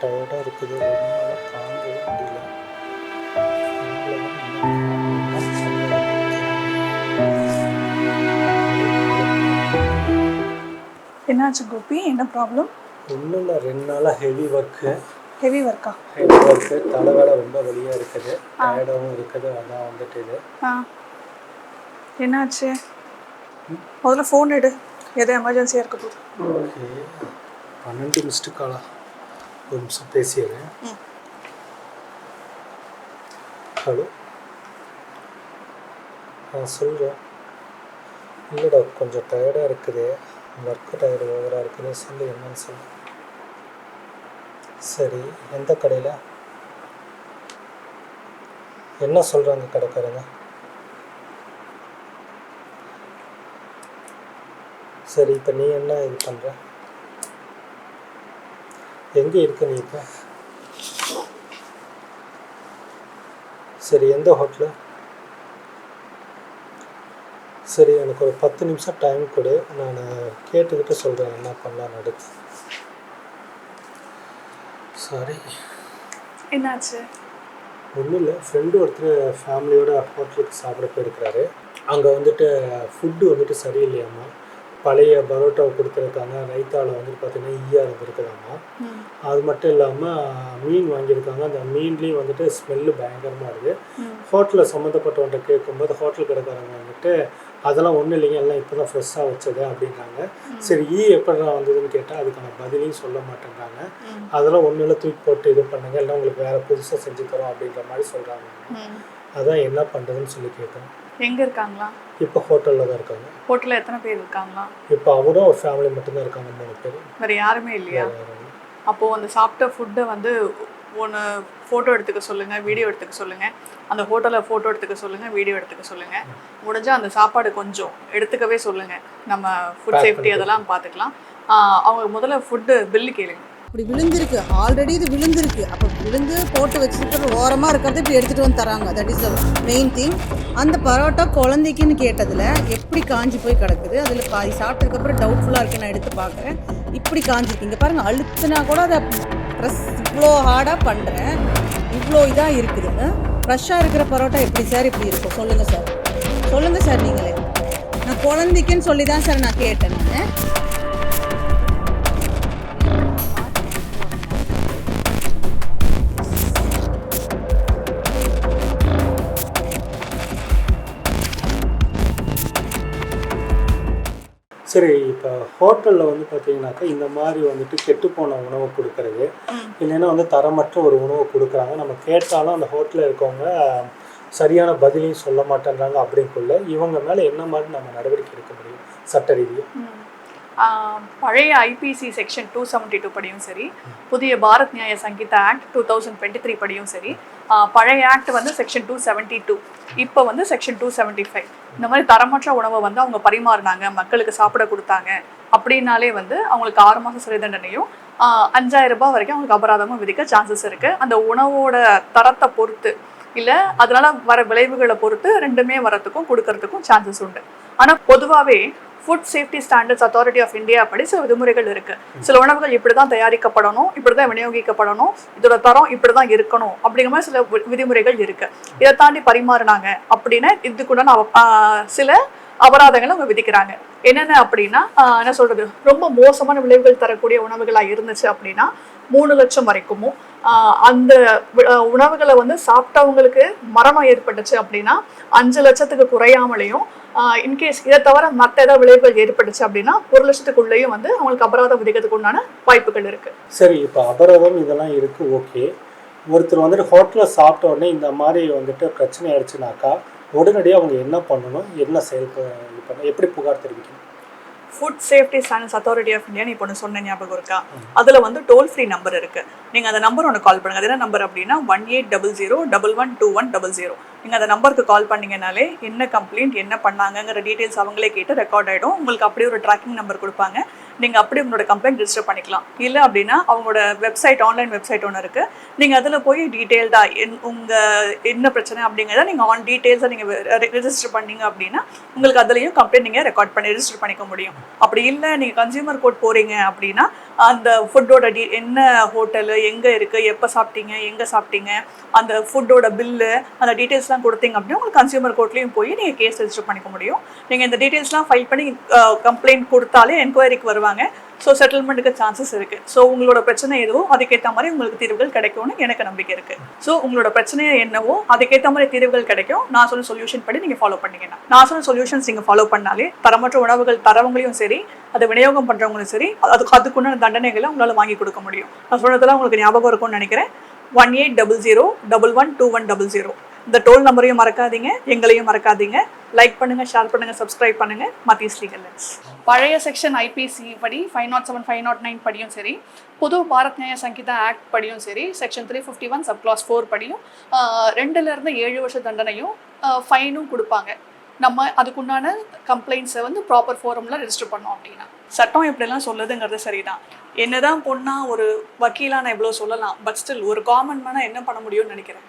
டயர்டாக இருக்குது. ஒன்றால் தாங்கவே முடியல. என்னாச்சு கோபி? என்ன ப்ராப்ளம் ஒன்றும் இல்லை ரெண்டு நாளாக ஹெவி ஒர்க்கு ஹெவி ஒர்க்கா ஹெவி ஒர்க்கு தலைவேலை ரொம்ப வலியாக இருக்குது. டயர்டாகவும் இருக்குது. அதான் வந்துட்டு இது. ஆ. என்னாச்சு? முதல்ல ஃபோன் எடு. எது எமர்ஜென்சியாக இருக்க போகுது ஓகே பன்னெண்டு மிஸ்டு காலா ஒரு நிமிஷம் பேசிடுறேன். ஹலோ ஆ சொல்கிறேன் இல்லைடா கொஞ்சம் டயர்டாக இருக்குது. ஒர்க்கு டயர்டு ஓவராக இருக்குது சொல்லு என்னன்னு சொல்லு. சரி எந்த கடையில்? என்ன சொல்கிறாங்க கடைக்காரங்க? சரி இப்போ நீ என்ன இது பண்ணுற எங்கே இருக்க நீ இப்போ? சரி எந்த ஹோட்டலு? சரி எனக்கு ஒரு பத்து நிமிஷம் டைம் கொடு. நான் கேட்டுக்கிட்டு சொல்கிறேன் என்ன பண்ணலாம் அடுத்து. சாரி என்னாச்சு? ஒன்றும் இல்லை. ஃப்ரெண்டு ஒருத்தர் ஃபேமிலியோட ஹோட்டலுக்கு சாப்பிட போயிருக்கிறாரு. அங்கே வந்துட்டு ஃபுட்டு வந்துட்டு சரியில்லையாம்மா? பழைய பரோட்டாவை கொடுத்துருக்காங்க ரைத்தாவில் வந்துட்டு பார்த்தீங்கன்னா ஈயா இருந்திருக்குதாம்மா ம். அது மட்டும் இல்லாமல் மீன் வாங்கியிருக்காங்க. அந்த மீன்லேயும் வந்துட்டு ஸ்மெல்லு பயங்கரமாக இருக்குது ஹோட்டலில் சம்மந்தப்பட்டவன்ட்ட கேட்கும்போது ஹோட்டல் கடைக்காரங்க வந்துட்டு அதெல்லாம் ஒன்றும் இல்லைங்க. எல்லாம் இப்போ தான் ஃப்ரெஷ்ஷாக வச்சது அப்படின்றாங்க. சரி ஈ எப்படிடா வந்ததுன்னு கேட்டால் அதுக்கான பதிலையும் சொல்ல மாட்டேங்கிறாங்க அதெல்லாம் ஒன்றும் இல்லை. தூக்கி போட்டு இது பண்ணுங்க. எல்லாம் உங்களுக்கு வேறு புதுசாக செஞ்சு தரோம் அப்படின்ற மாதிரி சொல்கிறாங்க அதான் என்ன பண்ணுறதுன்னு சொல்லி கேட்டேன். எங்கே இருக்காங்களா? இப்போ ஹோட்டலில் தான் இருக்காங்க. ஹோட்டலில் எத்தனை பேர் இருக்காங்களா? இப்போ அவரும் ஒரு ஃபேமிலி மட்டும்தான் இருக்காங்க மூணு பேர். வேறு யாருமே இல்லையா. அப்போது அந்த சாப்பிட்ட ஃபுட்டை வந்து ஒன்று ஃபோட்டோ எடுத்துக்க சொல்லுங்கள் வீடியோ எடுத்துக்க சொல்லுங்கள் அந்த ஹோட்டலில் ஃபோட்டோ எடுத்துக்க சொல்லுங்கள் வீடியோ எடுத்துக்க சொல்லுங்கள் முடிஞ்சால் அந்த சாப்பாடு கொஞ்சம் எடுத்துக்கவே சொல்லுங்கள் நம்ம ஃபுட் சேஃப்டி அதெல்லாம் பார்த்துக்கலாம் அவங்க முதல்ல ஃபுட்டு பில்லு கேளுங்க. இப்படி விழுந்திருக்கு. ஆல்ரெடி இது விழுந்திருக்கு. அப்போ விழுந்து போட்டு வச்சுட்டு ஓரமாக இருக்கிறத இப்படி எடுத்துகிட்டு வந்து தராங்க. தட் இஸ் மெயின் திங் அந்த பரோட்டா குழந்தைக்குன்னு கேட்டதில் எப்படி காஞ்சி போய் கிடக்குது? அதில் பாதி சாப்பிட்டதுக்கப்புறம் டவுட்ஃபுல்லாக இருக்கு நான் எடுத்து பார்க்குறேன். இப்படி காஞ்சிருக்கு இங்கே பாருங்கள் அழுத்துனா கூட அதை ப்ரெஸ் இவ்வளோ ஹார்டாக பண்ணுறேன் இவ்வளோ இதாக இருக்குது. ஃப்ரெஷ்ஷாக இருக்கிற பரோட்டா எப்படி சார் இப்படி இருக்கும். சொல்லுங்கள் சார் சொல்லுங்கள் சார் நீங்களே. நான் குழந்தைக்குன்னு சொல்லி தான் சார் நான் கேட்டேன். நான் சரி இப்போ ஹோட்டலில் வந்து பார்த்தீங்கன்னாக்கா இந்த மாதிரி வந்துட்டு கெட்டுப்போன உணவை கொடுக்கறது. இல்லைன்னா வந்து தரமற்ற ஒரு உணவை கொடுக்குறாங்க. நம்ம கேட்டாலும் அந்த ஹோட்டலில் இருக்கவங்க சரியான பதிலையும் சொல்ல மாட்டேன்றாங்க அப்படிங்குள்ள இவங்க மேலே என்ன மாதிரி நம்ம நடவடிக்கை எடுக்க முடியும்? சட்ட ரீதியாக பழைய IPC section two seventy two படியும் சரி புதிய Bharat Nyaya Sanhita act two thousand twenty three படியும் சரி பழைய ஆக்ட் வந்து செக்ஷன் டூ செவன்ட்டி டூ இப்போ வந்து செக்ஷன் டூ செவன்ட்டி ஃபைவ் இந்த மாதிரி தரமற்ற உணவை வந்து அவங்க பரிமாறினாங்க மக்களுக்கு சாப்பிட கொடுத்தாங்க அப்படின்னாலே வந்து அவங்களுக்கு ஆறு மாதம் சிறை தண்டனையும் அஞ்சாயிரம் ரூபாய் வரைக்கும் அவங்களுக்கு அபராதமும் விதிக்க சான்சஸ் இருக்குது அந்த உணவோட தரத்தை பொறுத்து இல்லை அதனால வர விளைவுகளை பொறுத்து ரெண்டுமே வரத்துக்கும் கொடுக்கறதுக்கும் சான்சஸ் உண்டு. ஆனால் பொதுவாகவே food safety standards authority of India படி சில விதிமுறைகள் இருக்கு. சில உணவுகள் இப்படி தான் தயாரிக்கப்படணும் இப்படி தான் விநியோகிக்கப்படணும் இதோட தரம் இப்படி தான் இருக்கணும் அப்படிங்கிற மாதிரி சில வி- விதிமுறைகள் இருக்கு. இதை தாண்டி பரிமாறினாங்க அப்படின்னா இதுக்குண்டான சில அபராதங்களை அவங்க விதிக்கிறாங்க. என்னென்ன அப்படின்னா என்ன சொல்றது? ரொம்ப மோசமான விளைவுகள் தரக்கூடிய உணவுகளாக இருந்துச்சு அப்படின்னா மூணு லட்சம் வரைக்குமும் அந்த உணவுகளை வந்து சாப்பிட்டவங்களுக்கு மரணம் ஏற்பட்டுச்சு அப்படின்னா அஞ்சு லட்சத்துக்கு குறையாமலையும் இன்கேஸ் இதை தவிர மற்ற ஏதாவது விளைவுகள் ஏற்பட்டுச்சு அப்படின்னா ஒரு லட்சத்துக்குள்ளேயும் வந்து அவங்களுக்கு அபராதம் விதிக்கிறதுக்கு உண்டான வாய்ப்புகள் இருக்கு. சரி இப்போ அபராதம் இதெல்லாம் இருக்குது ஓகே. ஒருத்தர் வந்துட்டு ஹோட்டலில் சாப்பிட்ட உடனே இந்த மாதிரி வந்துட்டு பிரச்சனை ஆயிடுச்சுனாக்கா உடனடியாக அவங்க என்ன பண்ணணும் என்ன செயல் ப- இது பண்ண எப்படி புகார் தெரிவிக்கணும்? Food safety standards authority of India இப்போ ஒன்று சொன்ன ஞாபகம் இருக்கா? அதில் வந்து டோல் ஃப்ரீ நம்பர் இருக்கு. நீங்கள் அந்த நம்பர் ஒன்று கால் பண்ணுங்க. அது என்ன நம்பர் அப்படின்னா one eight double zero double one two one double zero நீங்கள் அந்த நம்பருக்கு கால் பண்ணீங்கனாலே என்ன கம்ப்ளைண்ட் என்ன பண்ணாங்கங்கிற டீட்டெயில்ஸ் அவங்களே கேட்டு ரெக்கார்ட் ஆகிடும் உங்களுக்கு அப்படியே ஒரு ட்ராக்கிங் நம்பர் கொடுப்பாங்க. நீங்கள் அப்படியே உங்களோட கம்ப்ளைண்ட் ரிஜிஸ்டர் பண்ணிக்கலாம். இல்லை அப்படின்னா அவங்களோட வெப்சைட் ஆன்லைன் வெப்சைட் ஒன்று இருக்குது நீங்கள் அதில் போய் டீட்டெயில்டாக என் உங்கள் என்ன பிரச்சனை அப்படிங்கிறத நீங்கள் ஆன் டீட்டெயில்ஸை நீங்கள் ரிஜிஸ்டர் பண்ணீங்க அப்படின்னா உங்களுக்கு அதுலேயும் கம்ப்ளைண்ட் நீங்கள் ரெக்கார்ட் பண்ணி ரிஜிஸ்டர் பண்ணிக்க முடியும். அப்படி இல்லை நீங்கள் கன்சியூமர் கோர்ட் போகிறீங்க அப்படின்னா அந்த ஃபுட்டோட டீ என்ன ஹோட்டலு எங்கே இருக்குது எப்போ சாப்பிட்டீங்க எங்கே சாப்பிட்டீங்க அந்த ஃபுட்டோட பில்லு அந்த டீட்டெயில்ஸ்லாம் கொடுத்தீங்க அப்படின்னா உங்களுக்கு கன்சியூமர் கோர்ட்லேயும் போய் நீங்கள் கேஸ் ரெஜிஸ்டர் பண்ணிக்க முடியும். நீங்கள் இந்த டீட்டெயில்ஸ்லாம் ஃபைல் பண்ணி கம்ப்ளைண்ட் கொடுத்தாலே என்கொயரிக்கு வருவாங்க. ஸோ செட்டில்மெண்ட்டுக்கு சான்சஸ் இருக்குது ஸோ உங்களோட பிரச்சனை எதுவோ அதுக்கேற்ற மாதிரி உங்களுக்கு தீர்வுகள் கிடைக்கும்னு எனக்கு நம்பிக்கை இருக்குது ஸோ உங்களோட பிரச்சனை என்னவோ அதுக்கேற்ற மாதிரி தீர்வுகள் கிடைக்கும். நான் சொன்ன சொல்யூஷன் படி நீங்கள் ஃபாலோ பண்ணீங்கன்னா நான் சொன்ன சொல்யூஷன்ஸ் நீங்கள் ஃபாலோ பண்ணாலே தரமற்ற உணவுகள் தரவங்களையும் சரி அதை விநியோகம் பண்ணுறவங்களும் சரி அதுக்கு அதுக்குண்டான தண்டனைகளை உங்களால் வாங்கி கொடுக்க முடியும். நான் சொன்னதெல்லாம் உங்களுக்கு ஞாபகம் இருக்கும்னு நினைக்கிறேன். One eight double zero double one two one double zero இந்த டோல் நம்பரையும் மறக்காதீங்க எங்களையும் மறக்காதீங்க. லைக் பண்ணுங்க ஷேர் பண்ணுங்க சப்ஸ்கிரைப் பண்ணுங்க. மத்தீஸ் லீகல் லென்ஸ் பழைய செக்ஷன் ஐபிசி படி five nought seven five nought nine படியும் சரி. புது பாரத் நியாய சங்கீதா ஆக்ட் படியும் சரி. Section three fifty one sub clause four படியும். ஆஹ், ரெண்டுல இருந்து ஏழு வருஷ தண்டனையும் ஃபைனும் கொடுப்பாங்க. நம்ம அதுக்குண்டான கம்ப்ளைண்ட்ஸை வந்து ப்ராப்பர் ஃபோரமில் ரெஜிஸ்டர் பண்ணோம் அப்படின்னா. சட்டம் எப்படிலாம் சொல்லுதுங்கிறது சரிதான். என்னதான் பொண்ணா ஒரு வக்கீலா நான் இவ்வளோ சொல்லலாம் பட் ஸ்டில் ஒரு காமன் மேனாக என்ன பண்ண முடியும்னு நினைக்கிறேன்.